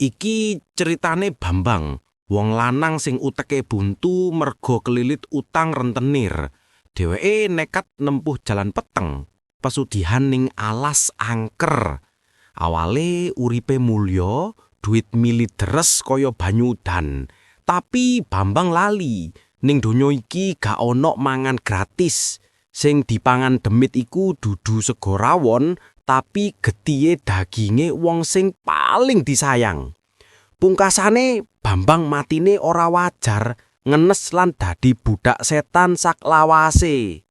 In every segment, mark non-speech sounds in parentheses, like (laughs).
Iki ceritane Bambang, wong lanang sing uteke buntu merga kelilit utang rentenir. Dheweke nekat nempuh jalan peteng, pesudihan ning alas angker. Awale uripe mulya, duit mili deres kaya banyu udan. Tapi Bambang lali, ning donya iki gak ana mangan gratis. Sing dipangan demit iku dudu sego rawon, tapi getihe daginge wong sing paling disayang. Pungkasane Bambang matine ora wajar, ngenes lan dadi budak setan sak lawase.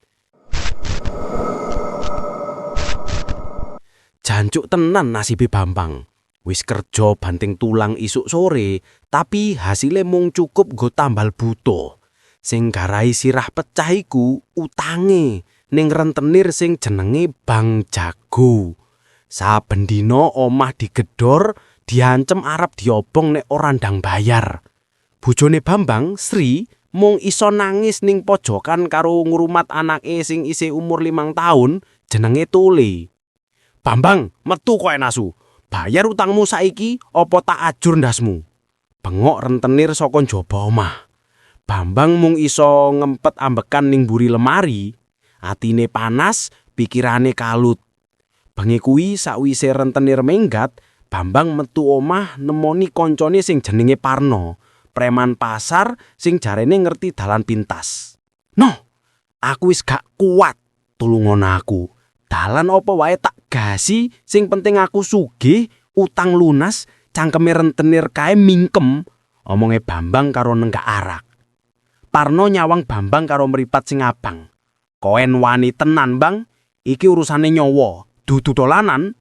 Jancuk tenan nasibe Bambang. Wis kerja banting tulang isuk sore, tapi hasilnya mung cukup go tambal butuh. Sing garai sirah pecah iku utange ning rentenir sing jenenge Bang Jago. Saben dina omah digedor, diancem arep diobong nek ora ndang bayar. Bojone Bambang, Sri, mung iso nangis ning pojokan karo ngrumat anake sing isih umur limang tahun, jenenge Tule. Bambang, metu kowe nasu. Bayar utangmu saiki apa tak ajur ndasmu? Bengok rentenir saka njaba omah. Bambang mung iso ngempet ambekan ning mburi lemari. Atine panas, pikirane kalut. Bengi kuwi sakwise rentenir menggat, Bambang metu omah nemoni koncone sing jenenge Parno, preman pasar sing jarene ngerti dalan pintas. Noh, aku wis gak kuat tulungon aku. Dalan apa wae tak gasi, sing penting aku sugih, utang lunas, cangkeme rentenir kae mingkem. Omonge Bambang karo nenggak arak. Parno nyawang Bambang karo meripat sing abang. Koen wani tenan, Bang. Iki urusane nyawa, dudu dolanan.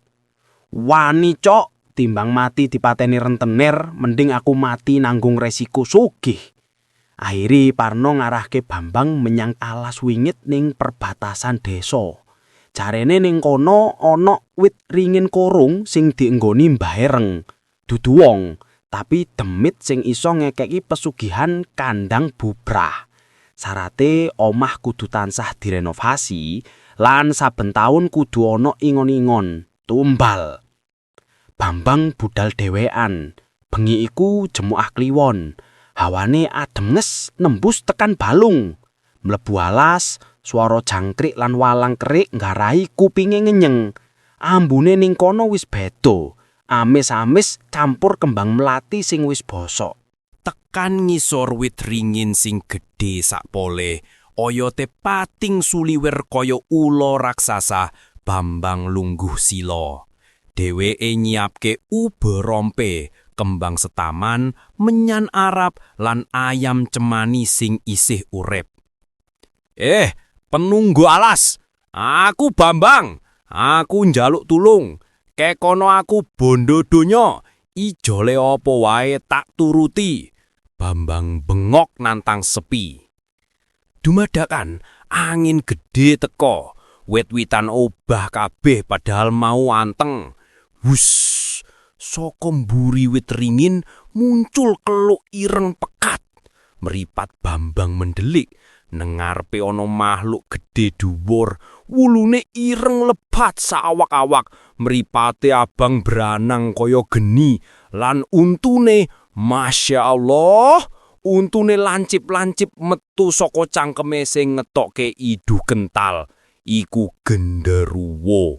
Wani cok, timbang mati dipateni rentenir, mending aku mati nanggung resiko sugih. Akhiri Parno ngarahke Bambang menyang alas wingit ning perbatasan desa. Jarene ning kono ana wit ringin korung sing dienggoni Mbah Hereng. Dudu wong, tapi demit sing iso ngekeki pesugihan kandang bubrah. Sarate omah kudu tansah direnovasi lan saben taun kudu ana ingon-ingon, tumbal. Bambang budal dhewean. Bengi iku jemuah kliwon. Hawane adem nges nembus tekan balung. Mlebu alas, swara jangkrik lan walang kerik nggarai kupinge ngenyeng. Ambune ning kono wis beda. Amis-amis campur kembang melati sing wis bosok. Tekan ngisor wit ringin sing gedhe sakpole oyote pating suliwer kaya ula raksasa Bambang lungguh sila. Dheweke nyiapke ube rompe kembang setaman menyan Arab lan ayam cemani sing isih urip. Eh penunggu alas! Aku Bambang! Aku njaluk tulung. Kekono aku bondo donya. Ijole apa wae tak turuti Bambang bengok nantang sepi. Dumadakan angin gede teko, wit-witan obah kabeh padahal mau anteng. Wus, saka mburi wit ringin muncul keluk ireng pekat. Meripat Bambang mendelik, nengarpe ana makhluk gede dhuwur, wulune ireng lebat saawak-awak, mripate abang beranang kaya geni lan untune Masya Allah, untune lancip-lancip metu saka cangkeme sing ngetokke idu kental. Iku genderuwo.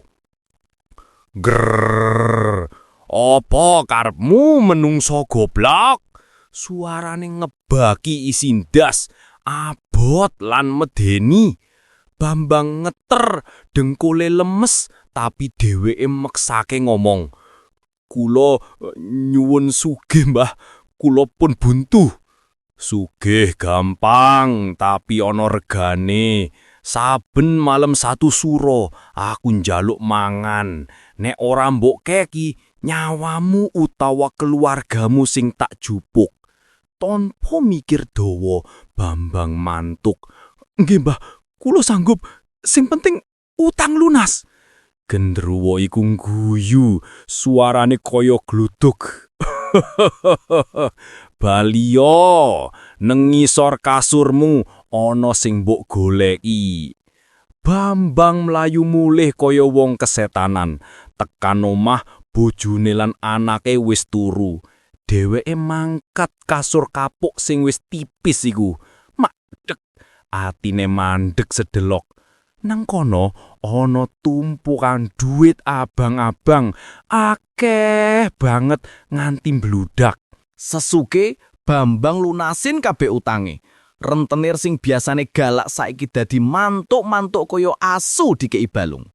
Grrrr, apa karepmu menungso goblok? Suarane ngebaki isindas, abot lan medeni. Bambang ngeter, dengkule lemes, tapi dheweke meksake ngomong. Kula eh, nyuwun sugih, Mbah. Kula pun buntu. Sugih gampang, tapi ana regane. Saben malam satu suro, aku njaluk mangan. Nek ora mbok keki, nyawamu utawa keluargamu sing tak jupuk. Tanpa mikir dawa, Bambang mantuk. Nggih, Mbah, kula sanggup. Sing penting utang lunas. Gendruwo iku guyu, suarane kaya gluduk. (laughs) Balio, nengisor kasurmu ana sing mbok goleki. Bambang mlayu mulih kaya wong kesetanan, tekan omah bojone lan anake wis turu. dheweke mangkat kasur kapuk sing wis tipis iku. Madeg, atine mandeg sedelok. Nang kono ana tumpukan duit abang-abang, akeh banget nganti mbludak. Sesuke Bambang lunasin kabeh utange. Rentenir sing biasane galak saiki dadi mantuk-mantuk kaya asu dikei balung.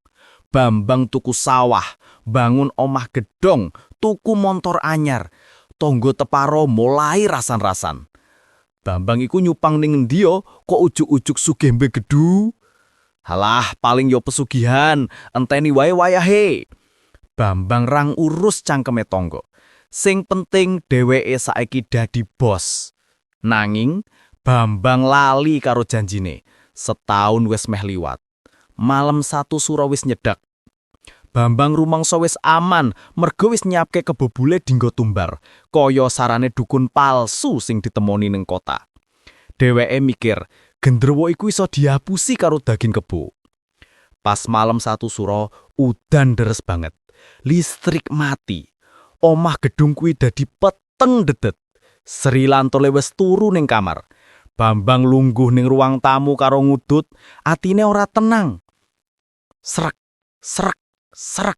Bambang tuku sawah, bangun omah gedong, tuku montor anyar. Tonggo teparo mulai rasan-rasan. Bambang iku nyupang ning yo, kok ujuk-ujuk sugembe gedu. Halah, paling yo pesugihan, enteni wae wayahe. Bambang rang urus cangkeme tonggo. Sing penting dheweke saiki dadi bos. Nanging Bambang lali karo janjine. Setahun wis meh liwat. Malam satu sura wis nyedak. Bambang rumangsa wis aman, mergo wis nyiapke kebobule dinggo tumbar, kaya sarane dukun palsu sing ditemoni ning kota. Dheweke mikir, gendrewo iku iso dihapusi karo daging kebo. Pas malam satu suro, udan deres banget. Listrik mati. Omah gedung kuwi dadi peteng dedet. Sri Lantole wis turu ning kamar. Bambang lungguh ning ruang tamu karo ngudut, atine ora tenang. Srek, srek, srek.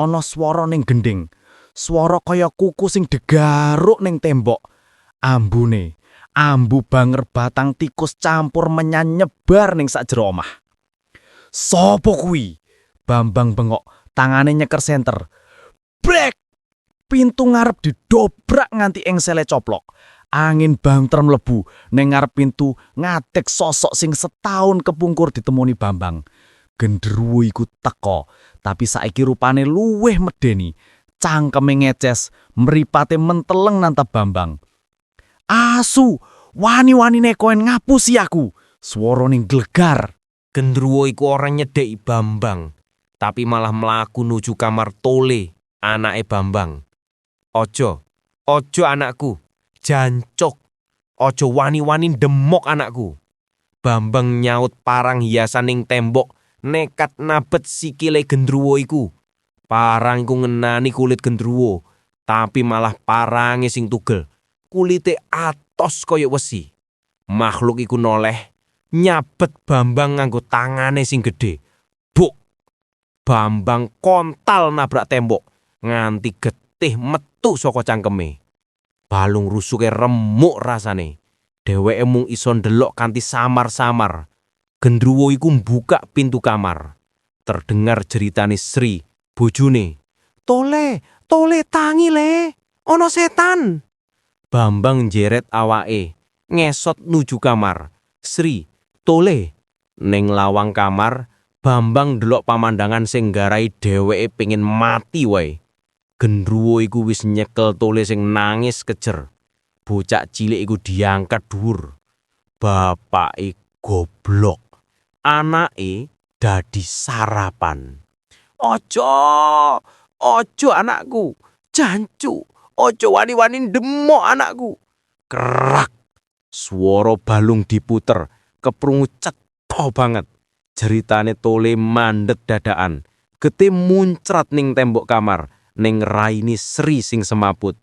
Ana swara ning gending. Swara kaya kuku sing degaruk ning tembok. Ambune, ambu banger batang tikus campur menyan nyebar ning sakjero omah. Sopo kuwi? Bambang bengok, tangane nyeker senter. Brek! Pintu ngarep didobrak nganti engsele coplok. Angin bangter mlebu ning ngarep pintu ngadeg sosok sing setahun kepungkur ditemoni Bambang. Gendruwo iku teko, tapi saiki rupane luweh medeni. Cangkeme ngeces, mripate menteleng nantap Bambang. Asu, wani-wanine koen ngapusi aku. Swara ning glegar. Gendruwo iku ora nyedeki Bambang, tapi malah mlaku nuju kamar Tole, anake Bambang. Ojo, ojo anakku, jancuk. Ojo wani-wani demok anakku. Bambang nyaut parang hiasan ning tembok, nekat nabet sikile gendruwo iku. Parang iku ngenani kulit gendruwo, tapi malah parange sing tugel. Kulite atos kaya wesi. Makhluk iku noleh, nyabet Bambang nganggo tangane sing gedhe. Buk! Bambang kontal nabrak tembok nganti getih metu saka cangkeme. Balung rusuke remuk rasane. Dheweke mung iso ndelok kanthi samar-samar. Gendruwo iku mbuka pintu kamar. Terdengar jeritane Sri, bojone. Tole, tole tangi le, ono setan. Bambang jeret awake, ngesot nuju kamar. Sri, tole. Ning lawang kamar, Bambang delok pamandangan sing nggarai dheweke pengen mati wae. Gendruwo iku wis nyekel tole sing nangis kejer. Bocah cilik iku diangkat dhuwur. Bapake goblok. Anake dadi sarapan. Ojo, ojo anakku. Jancu, ojo wani-wani demok anakku. Kerak. Swara balung diputer, keprungu cetha banget. Jeritane tole mandet dadaan. Gete muncrat ning tembok kamar, ning raini Sri sing semaput.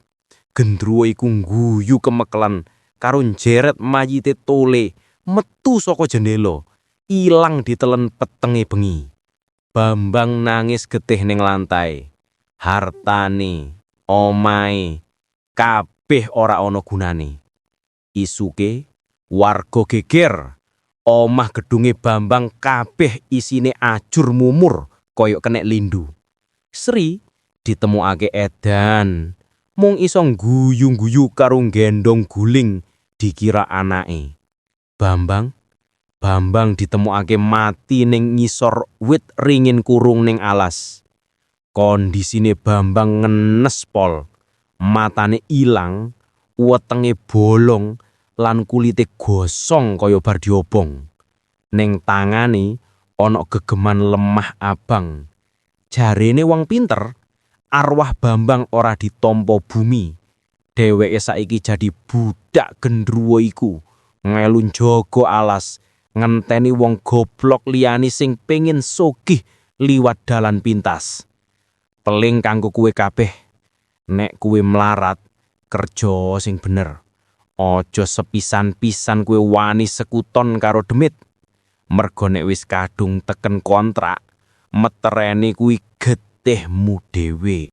Gendruwo iku guyu kemekelan karo njeret mayite tole metu saka jendela, ilang ditelen petenge bengi. Bambang nangis getih ning lantai. Hartane, omahe, kabeh ora ana gunane. Isuke warga geger. Omah gedunge Bambang kabeh isine ajur mumur koyok kenek lindu. Sri ditemukake edan, mung iso guyu-guyu karo gendong guling dikira anake. Bambang Bambang ditemukake mati ning ngisor wit ringin kurung ning alas. Kondisine Bambang ngenes pol. Matane ilang, wetenge bolong lan kulite gosong kaya bar diobong. Ning tangane ana gegeman lemah abang. Jarene wong pinter, arwah Bambang ora ditompo bumi. Dheweke saiki jadi budak gendruwo iku, ngelun jaga alas, ngenteni wong goblok liyani sing pengin sugih liwat dalan pintas. Peling kanggo kuwe kabeh. Nek kuwe melarat, Kerja sing bener. Aja sepisan-pisan kowe wani sekuton karo demit. Mergo nek wis kadung teken kontrak, metereni kuwi getihmu dhewe.